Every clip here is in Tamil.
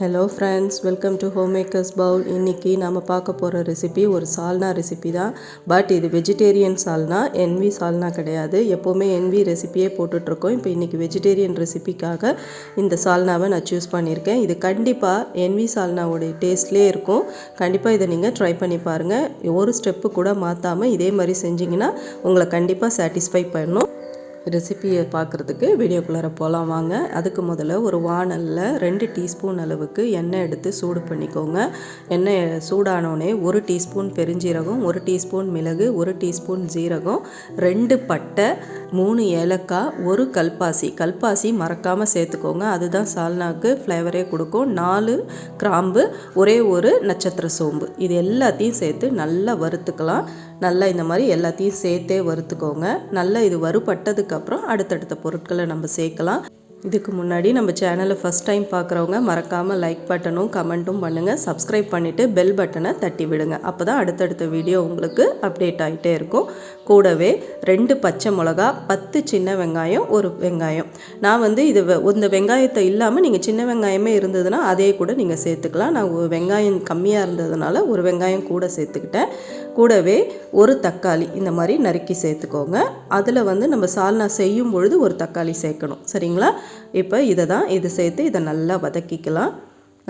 Hello friends welcome to home makers bowl இன்றைக்கி நம்ம பார்க்க போகிற ரெசிபி ஒரு சால்னா ரெசிபி தான். பட் இது vegetarian salna N V salna கிடையாது. எப்போவுமே என்வி ரெசிபியே போட்டுட்ருக்கோம். இப்போ இன்றைக்கி வெஜிடேரியன் ரெசிபிக்காக இந்த சால்னாவை நான் சூஸ் பண்ணியிருக்கேன். இது கண்டிப்பாக என்வி சால்னாவோடைய டேஸ்ட்லேயே இருக்கும். கண்டிப்பாக இதை நீங்கள் ட்ரை பண்ணி பாருங்கள் ஒரு ஸ்டெப்பு கூட மாற்றாமல் இதே மாதிரி செஞ்சிங்கன்னா உங்களை கண்டிப்பாக சாட்டிஸ்ஃபை பண்ணும். ரெசிபியை பார்க்குறதுக்கு வீடியோக்குள்ளார போகலாம் வாங்க. அதுக்கு முதல்ல ஒரு வானலில் ரெண்டு டீஸ்பூன் அளவுக்கு எண்ணெய் எடுத்து சூடு பண்ணிக்கோங்க. எண்ணெய் சூடானோடனே ஒரு டீஸ்பூன் பெருஞ்சீரகம் ஒரு டீஸ்பூன் மிளகு ஒரு டீஸ்பூன் ஜீரகம் ரெண்டு பட்டை மூணு ஏலக்காய் ஒரு கல்பாசி. கல்பாசி மறக்காமல் சேர்த்துக்கோங்க. அதுதான் சால்னாக்கு ஃப்ளேவரே கொடுக்கும். நாலு கிராம்பு ஒரே ஒரு நட்சத்திர சோம்பு. இது எல்லாத்தையும் சேர்த்து நல்லா வறுத்துக்கலாம். நல்லா இந்த மாதிரி எல்லாத்தையும் சேர்த்தே வறுத்துக்கோங்க. நல்லா இது வறுபட்டதுக்கப்புறம் அடுத்தடுத்த பொருட்களை நம்ம சேர்க்கலாம். இதுக்கு முன்னாடி நம்ம சேனலை ஃபஸ்ட் டைம் பார்க்குறவங்க மறக்காமல் லைக் பட்டனும் கமெண்ட்டும் பண்ணுங்கள் சப்ஸ்கிரைப் பண்ணிவிட்டு பெல் பட்டனை தட்டி விடுங்க. அப்போ தான் அடுத்தடுத்த வீடியோ உங்களுக்கு அப்டேட் ஆகிட்டே இருக்கும். கூடவே ரெண்டு பச்சை மிளகா பத்து சின்ன வெங்காயம் ஒரு வெங்காயம். நான் வந்து இது இந்த வெங்காயத்தை இல்லாமல் நீங்கள் சின்ன வெங்காயமே இருந்ததுன்னா அதே கூட நீங்கள் சேர்த்துக்கலாம். நான் வெங்காயம் கம்மியாக இருந்ததுனால ஒரு வெங்காயம் கூட சேர்த்துக்கிட்டேன். கூடவே ஒரு தக்காளி இந்த மாதிரி நறுக்கி சேர்த்துக்கோங்க. அதில் வந்து நம்ம சால்னா செய்யும் பொழுது ஒரு தக்காளி சேர்க்கணும். சரிங்களா? இப்போ இதை தான் இது சேர்த்து இதை நல்லா வதக்கிக்கலாம்.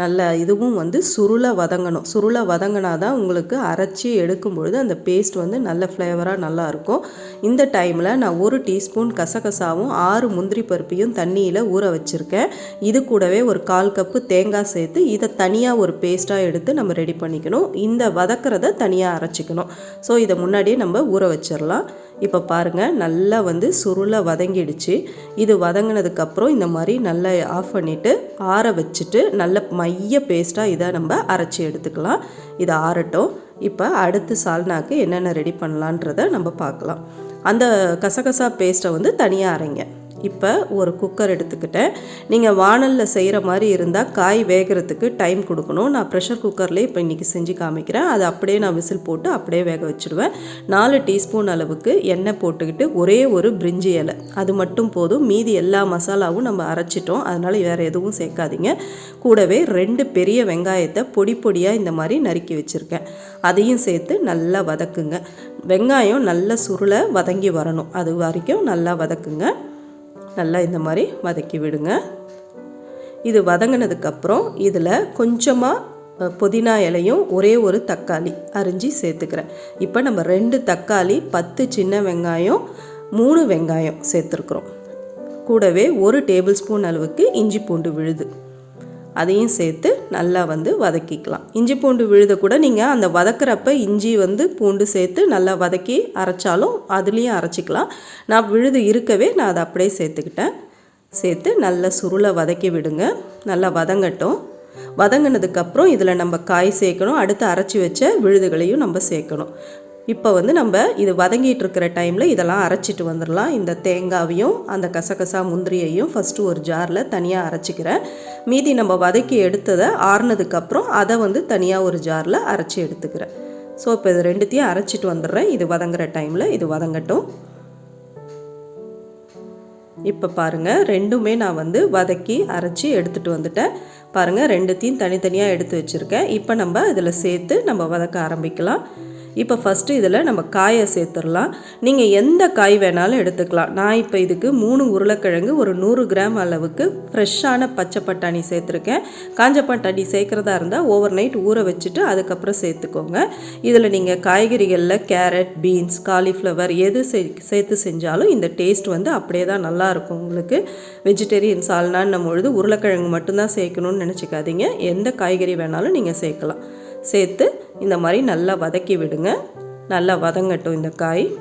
நல்ல இதுவும் வந்து சுருளை வதங்கணும். சுருளை வதங்கினா தான் உங்களுக்கு அரைச்சி எடுக்கும் பொழுது அந்த பேஸ்ட் வந்து நல்ல ஃப்ளேவராக நல்லாயிருக்கும் இந்த டைமில் நான் ஒரு டீஸ்பூன் கசகசாவும் ஆறு முந்திரி பருப்பையும் தண்ணியில் ஊற வச்சுருக்கேன். இது கூடவே ஒரு கால் கப்பு தேங்காய் சேர்த்து இதை தனியாக ஒரு பேஸ்ட்டாக எடுத்து நம்ம ரெடி பண்ணிக்கணும். இந்த வதக்கிறத தனியாக அரைச்சிக்கணும். ஸோ இதை முன்னாடியே நம்ம ஊற வச்சிடலாம் இப்போ பாருங்கள் நல்லா வந்து சுருளை வதங்கிடுச்சு. இது வதங்கினதுக்கப்புறம் இந்த மாதிரி நல்லா ஆஃப் பண்ணிவிட்டு ஆற வச்சுட்டு நல்ல மைய பேஸ்ட்டாக இதை நம்ம அரைச்சி எடுத்துக்கலாம். இதை ஆறட்டும். இப்போ அடுத்து சால்னாக்கு என்னென்ன ரெடி பண்ணலான்றதை நம்ம பார்க்கலாம். அந்த கசகசா பேஸ்ட்டை வந்து தனியாக அரைங்க. இப்போ ஒரு குக்கர் எடுத்துக்கிட்டேன். நீங்கள் வானலில் செய்கிற மாதிரி இருந்தால் காய் வேகிறதுக்கு டைம் கொடுக்கணும். நான் ப்ரெஷர் குக்கர்லேயே இப்போ இன்றைக்கி செஞ்சு காமிக்கிறேன். அதை அப்படியே நான் விசில் போட்டு அப்படியே வேக வச்சுடுவேன். நாலு டீஸ்பூன் அளவுக்கு எண்ணெய் போட்டுக்கிட்டு ஒரே ஒரு பிரிஞ்சி இலை. அது மட்டும் போதும். மீதி எல்லா மசாலாவும் நம்ம அரைச்சிட்டோம். அதனால் வேறு எதுவும் சேர்க்காதீங்க. கூடவே ரெண்டு பெரிய வெங்காயத்தை பொடி பொடியாக இந்த மாதிரி நறுக்கி வச்சுருக்கேன். அதையும் சேர்த்து நல்லா வதக்குங்க. வெங்காயம் நல்ல சுருளை வதங்கி வரணும். அது வரைக்கும் நல்லா வதக்குங்க. நல்லா இந்த மாதிரி வதக்கி விடுங்க. இது வதங்கினதுக்கப்புறம் இதில் கொஞ்சமாக புதினா இலையும் ஒரே ஒரு தக்காளி அரிஞ்சு சேர்த்துக்கிறேன். இப்போ நம்ம ரெண்டு தக்காளி பத்து சின்ன வெங்காயம் மூணு வெங்காயம் சேர்த்துருக்குறோம். கூடவே ஒரு டேபிள் ஸ்பூன் அளவுக்கு இஞ்சி பூண்டு விழுது. அதையும் சேர்த்து நல்லா வந்து வதக்கிக்கலாம். இஞ்சி பூண்டு விழுத கூட நீங்கள் அந்த வதக்கிறப்ப இஞ்சி வந்து பூண்டு சேர்த்து நல்லா வதக்கி அரைச்சாலும் அதுலேயும் அரைச்சிக்கலாம். நான் விழுது இருக்கவே நான் அதை அப்படியே சேர்த்துக்கிட்டேன். சேர்த்து நல்லா சுருளை வதக்கி விடுங்க. நல்லா வதங்கட்டும். வதங்கினதுக்கப்புறம் இதில் நம்ம காய் சேர்க்கணும். அடுத்து அரைச்சி வச்ச விழுதுகளையும் நம்ம சேர்க்கணும். இப்போ வந்து நம்ம இது வதங்கிட்டு இருக்கிற டைமில் இதெல்லாம் அரைச்சிட்டு வந்துடலாம் இந்த தேங்காவையும் அந்த கசகசா முந்திரியையும் ஃபஸ்ட்டு ஒரு ஜாரில் தனியாக அரைச்சிக்கிறேன். மீதி நம்ம வதக்கி எடுத்ததை ஆறுனதுக்கப்புறம் அதை வந்து தனியாக ஒரு ஜாரில் அரைச்சி எடுத்துக்கிறேன். ஸோ இப்போ இது ரெண்டுத்தையும் அரைச்சிட்டு வந்துடுறேன். இது வதங்குற டைமில் இது வதங்கட்டும். இப்போ பாருங்கள் ரெண்டுமே நான் வந்து வதக்கி அரைச்சி எடுத்துகிட்டு வந்துட்டேன். பாருங்கள் ரெண்டுத்தையும் தனித்தனியாக எடுத்து வச்சுருக்கேன். இப்போ நம்ம இதில் சேர்த்து நம்ம வதக்க ஆரம்பிக்கலாம். இப்போ ஃபஸ்ட்டு இதில் நம்ம காயை சேர்த்துடலாம். நீங்கள் எந்த காய் வேணாலும் எடுத்துக்கலாம். நான் இப்போ இதுக்கு மூணு உருளைக்கிழங்கு ஒரு நூறு கிராம் அளவுக்கு ஃப்ரெஷ்ஷான பச்சை பட்டாணி சேர்த்துருக்கேன். காஞ்ச பட்டாணி சேர்க்குறதா இருந்தால் ஓவர் நைட் ஊற வச்சுட்டு அதுக்கப்புறம் சேர்த்துக்கோங்க. இதில் நீங்கள் காய்கறிகளில் கேரட் பீன்ஸ் காலிஃப்ளவர் எது சேர்த்து செஞ்சாலும் இந்த டேஸ்ட் வந்து அப்படியே தான் நல்லாயிருக்கும் உங்களுக்கு. வெஜிடேரியன் சால்னான்னும் பொழுது உருளைக்கிழங்கு மட்டும்தான் சேர்க்கணும்னு நினச்சிக்காதீங்க. எந்த காய்கறி வேணாலும் நீங்கள் சேர்க்கலாம். சேர்த்து இந்த மாதிரி நல்லா வதக்கி விடுங்க. நல்லா வதங்கட்டும் இந்த காய்.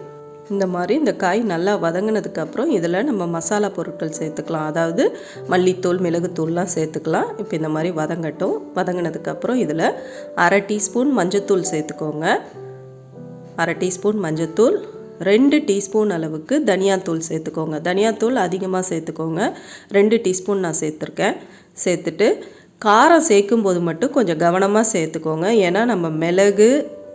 இந்த மாதிரி இந்த காய் நல்லா வதங்கினதுக்கப்புறம் இதில் நம்ம மசாலா பொருட்கள் சேர்த்துக்கலாம். அதாவது மல்லித்தூள் மிளகுத்தூள்லாம் சேர்த்துக்கலாம். இப்போ இந்த மாதிரி வதங்கட்டும். வதங்கினதுக்கப்புறம் இதில் அரை டீஸ்பூன் மஞ்சத்தூள் சேர்த்துக்கோங்க. அரை டீஸ்பூன் மஞ்சத்தூள் ரெண்டு டீஸ்பூன் அளவுக்கு தனியாத்தூள் சேர்த்துக்கோங்க. தனியாத்தூள் அதிகமாக சேர்த்துக்கோங்க. ரெண்டு டீஸ்பூன் நான் சேர்த்துருக்கேன். சேர்த்துட்டு காரம் சேர்க்கும் போது மட்டும் கொஞ்சம் கவனமாக சேர்த்துக்கோங்க. ஏன்னா நம்ம மிளகு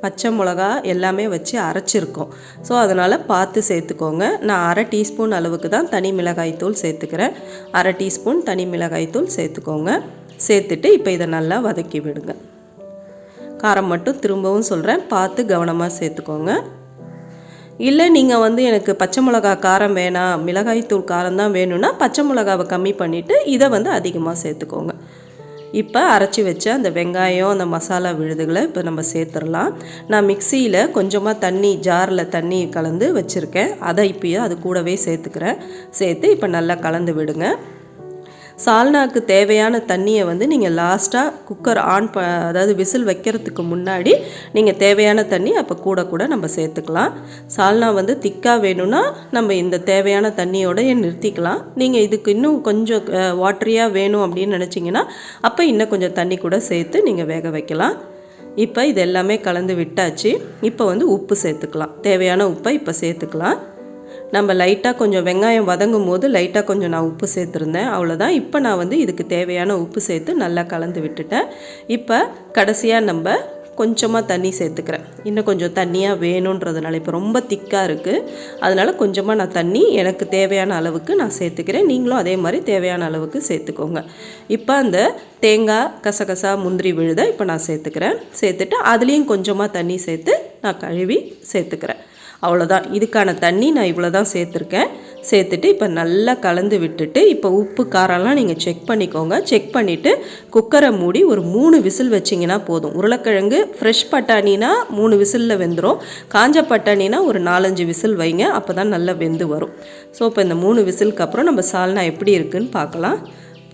பச்சை மிளகா எல்லாமே வச்சு அரைச்சிருக்கோம். ஸோ அதனால் பார்த்து சேர்த்துக்கோங்க. நான் அரை டீஸ்பூன் அளவுக்கு தான் தனி மிளகாய்த்தூள் சேர்த்துக்கிறேன். அரை டீஸ்பூன் தனி மிளகாய்த்தூள் சேர்த்துக்கோங்க. சேர்த்துட்டு இப்போ இதை நல்லா வதக்கி விடுங்க. காரம் மட்டும் திரும்பவும் சொல்கிறேன் பார்த்து கவனமாக சேர்த்துக்கோங்க. இல்லை நீங்கள் வந்து எனக்கு பச்சை மிளகா காரம் வேணாம் மிளகாய்த்தூள் காரம் தான் வேணும்னா பச்சை மிளகாவை கம்மி பண்ணிவிட்டு இதை வந்து அதிகமாக சேர்த்துக்கோங்க. இப்போ அரைச்சி வச்ச அந்த வெங்காயம் அந்த மசாலா விழுதுகளை இப்போ நம்ம சேர்த்துடலாம். நான் மிக்சியில் கொஞ்சமாக தண்ணி ஜாரில் தண்ணி கலந்து வச்சுருக்கேன். அதை இப்போயே அது கூடவே சேர்த்துக்கிறேன். சேர்த்து இப்போ நல்லா கலந்து விடுங்க. சால்னாக்கு தேவையான தண்ணியை வந்து நீங்கள் லாஸ்ட்டாக குக்கர் ஆன் ப அதாவது விசில் வைக்கிறதுக்கு முன்னாடி நீங்கள் தேவையான தண்ணி அப்போ கூட கூட நம்ம சேர்த்துக்கலாம். சால்னா வந்து திக்காக வேணும்னா நம்ம இந்த தேவையான தண்ணியோடய நிறுத்திக்கலாம். நீங்கள் இதுக்கு இன்னும் கொஞ்சம் வாட்டரியாக வேணும் அப்படின்னு நினச்சிங்கன்னா அப்போ இன்னும் கொஞ்சம் தண்ணி கூட சேர்த்து நீங்கள் வேக வைக்கலாம். இப்போ இது எல்லாமே கலந்து விட்டாச்சு. இப்போ வந்து உப்பு சேர்த்துக்கலாம். தேவையான உப்பை இப்போ சேர்த்துக்கலாம். நம்ம லைட்டாக கொஞ்சம் வெங்காயம் வதங்கும் போது லைட்டாக கொஞ்சம் நான் உப்பு சேர்த்துருந்தேன். அவ்வளோதான் இப்போ நான் வந்து இதுக்கு தேவையான உப்பு சேர்த்து நல்லா கலந்து விட்டுட்டேன். இப்போ கடைசியாக நம்ம கொஞ்சமாக தண்ணி சேர்த்துக்கிறேன். இன்னும் கொஞ்சம் தண்ணியாக வேணுன்றதுனால இப்போ ரொம்ப திக்காக இருக்குது அதனால் கொஞ்சமாக நான் தண்ணி எனக்கு தேவையான அளவுக்கு நான் சேர்த்துக்கிறேன். நீங்களும் அதே மாதிரி தேவையான அளவுக்கு சேர்த்துக்கோங்க. இப்போ அந்த தேங்காய் கசகசா முந்திரி விழுதை இப்போ நான் சேர்த்துக்கிறேன். சேர்த்துட்டு அதுலேயும் கொஞ்சமாக தண்ணி சேர்த்து நான் கழுவி சேர்த்துக்கிறேன். அவ்வளோதான் இதுக்கான தண்ணி நான் இவ்வளோ தான் சேர்த்துருக்கேன். சேர்த்துட்டு இப்போ நல்லா கலந்து விட்டுட்டு இப்போ உப்பு காரம்லாம் நீங்கள் செக் பண்ணிக்கோங்க. செக் பண்ணிவிட்டு குக்கரை மூடி ஒரு மூணு விசில் வச்சிங்கன்னா போதும். உருளைக்கிழங்கு ஃப்ரெஷ் பட்டாணினா மூணு விசிலில் வெந்துடும் காஞ்ச பட்டாணினா ஒரு நாலஞ்சு விசில் வைங்க. அப்போ தான் நல்லா வெந்து வரும். ஸோ இப்போ இந்த மூணு விசிலுக்கு அப்புறம் நம்ம சால்னா எப்படி இருக்குன்னு பார்க்கலாம்.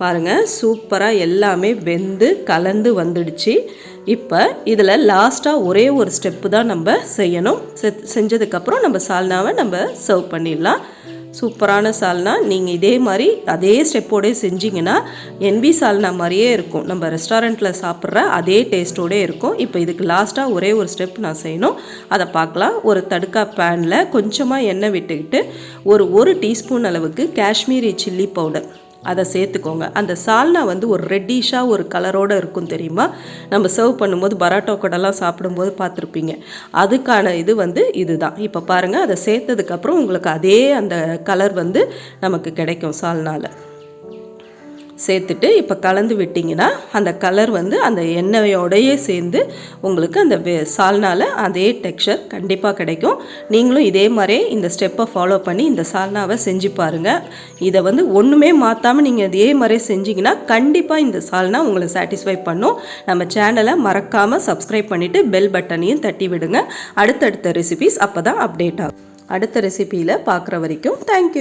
பாருங்கள் சூப்பராக எல்லாமே வெந்து கலந்து வந்துடுச்சு. இப்போ இதில் லாஸ்ட்டாக ஒரே ஒரு ஸ்டெப்பு தான் நம்ம செய்யணும். செ செஞ்சதுக்கப்புறம் நம்ம சால்னாவை நம்ம சர்வ் பண்ணிடலாம். சூப்பரான சால்னா நீங்கள் இதே மாதிரி அதே ஸ்டெப்போடே செஞ்சிங்கன்னா என்பி சால்னா மாதிரியே இருக்கும். நம்ம ரெஸ்டாரண்ட்டில் சாப்பிட்ற அதே டேஸ்ட்டோடே இருக்கும். இப்போ இதுக்கு லாஸ்ட்டாக ஒரே ஒரு ஸ்டெப் நான் செய்யணும். அதை பார்க்கலாம். ஒரு தடுக்கா பேனில் கொஞ்சமாக எண்ணெய் விட்டுக்கிட்டு ஒரு ஒரு டீஸ்பூன் அளவுக்கு காஷ்மீரி சில்லி பவுடர். அதை சேர்த்துக்கோங்க. அந்த சால்னா வந்து ஒரு ரெட்டிஷாக ஒரு கலரோடு இருக்கும் தெரியுமா? நம்ம சர்வ் பண்ணும்போது பராட்டோ கூடலாம் சாப்பிடும்போது பார்த்துருப்பீங்க. அதுக்கான இது வந்து இதுதான். இப்போ பாருங்கள் அதை சேர்த்ததுக்கப்புறம் உங்களுக்கு அதே அந்த கலர் வந்து நமக்கு கிடைக்கும் சால்னால். சேர்த்துட்டு இப்போ கலந்து விட்டிங்கன்னா அந்த கலர் வந்து அந்த எண்ணெயோடையே சேர்ந்து உங்களுக்கு அந்த சால்னால் சால்னாவில் அதே டெக்ஸ்சர் கண்டிப்பாக கிடைக்கும். நீங்களும் இதே மாதிரியே இந்த ஸ்டெப்பை ஃபாலோ பண்ணி இந்த சால்னாவை செஞ்சு பாருங்கள் இதை வந்து ஒன்றுமே மாற்றாமல் நீங்கள் இதே மாதிரியே செஞ்சிங்கன்னா கண்டிப்பாக இந்த சால்னா உங்களை சாட்டிஸ்ஃபை பண்ணும். நம்ம சேனலை மறக்காமல் சப்ஸ்கிரைப் பண்ணிவிட்டு பெல் பட்டனையும் தட்டி விடுங்க. அடுத்தடுத்த ரெசிபிஸ் அப்போ தான் அப்டேட் ஆகும். அடுத்த ரெசிபியில் பார்க்குற வரைக்கும் தேங்க்யூ